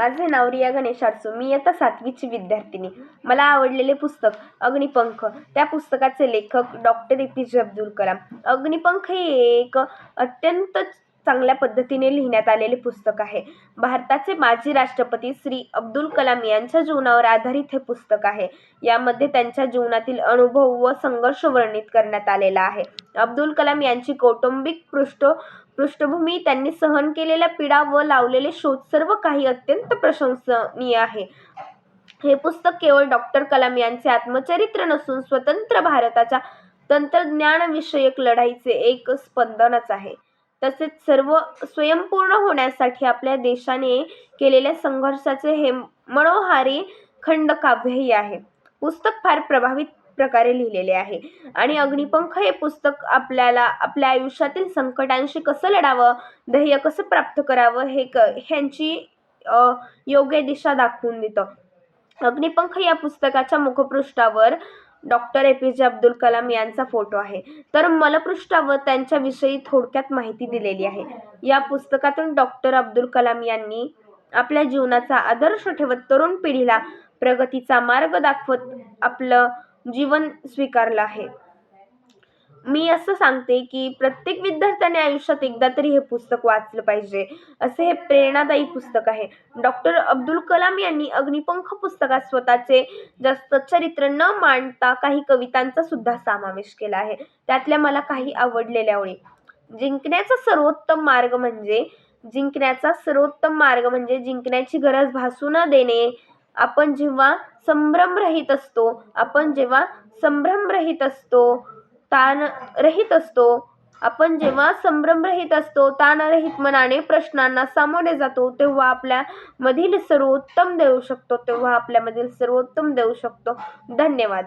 माझे नाव रिया गणेश आडसू. मी इयत्ता सातवीची विद्यार्थिनी. मला आवडलेले पुस्तक अग्निपंख. त्या पुस्तकाचे लेखक डॉक्टर ए पी जे अब्दुल कलाम. अग्निपंख हे एक अत्यंत चांगल्या पद्धतीने लिहिण्यात आलेले पुस्तक आहे. भारताचे माजी राष्ट्रपती श्री अब्दुल कलाम यांच्या जीवनावर आधारित हे पुस्तक आहे. यामध्ये त्यांच्या जीवनातील अनुभव व संघर्ष वर्णित करण्यात आलेला आहे. अब्दुल कलाम यांची कौटुंबिक पृष्ठ पृष्ठभूमी त्यांनी सहन केलेल्या पीडा व लावलेले शोध सर्व काही अत्यंत प्रशंसनीय आहे. हे पुस्तक केवळ डॉक्टर कलाम यांचे आत्मचरित्र नसून स्वतंत्र भारताच्या तंत्रज्ञानविषयक लढाईचे एक स्पंदनच आहे. तसेच सर्व स्वयंपूर्ण होण्यासाठी आपल्या देशाने केलेल्या संघर्षाचे हे मनोहारी खंडकाव्यही आहे. पुस्तक फार प्रभावित प्रकारे लिहिलेले आहे. आणि अग्निपंख हे पुस्तक आपल्याला आपल्या आयुष्यातील संकटांशी कसं लढावं ध्येय कसं प्राप्त करावं हे क ह्यांची योग्य दिशा दाखवून देतं. अग्निपंख या पुस्तकाच्या मुखपृष्ठावर डॉक्टर ए पी जे अब्दुल कलाम यांचा फोटो आहे. तर मलपृष्ठावर त्यांच्याविषयी थोडक्यात माहिती दिलेली आहे. या पुस्तकातून डॉक्टर अब्दुल कलाम यांनी आपल्या जीवनाचा आदर्श ठेवत तरुण पिढीला प्रगतीचा मार्ग दाखवत आपलं जीवन स्वीकारलं आहे. मी असं सांगते की प्रत्येक विद्यार्थ्याने आयुष्यात एकदा तरी हे पुस्तक वाचलं पाहिजे. असे हे प्रेरणादायी पुस्तक आहे. डॉक्टर अब्दुल कलाम यांनी अग्निपंख पुस्तकात स्वतःचे जास्त चरित्र न मांडता काही कवितांचा सुद्धा समावेश केला आहे. त्यातल्या मला काही आवडलेल्या ओळी जिंकण्याचा सर्वोत्तम मार्ग म्हणजे जिंकण्याचा सर्वोत्तम मार्ग म्हणजे जिंकण्याची गरज भासू न देणे आपण जेव्हा संभ्रम रहित असतो आपण जेव्हा संभ्रम रहित असतो ताण रहित असतो आपण जेव्हा संभ्रमरहित असतो ताणरहित मनाने प्रश्नांना सामोरे जातो तेव्हा आपल्यामधील सर्वोत्तम देऊ शकतो तेव्हा आपल्यामधील सर्वोत्तम देऊ शकतो. धन्यवाद.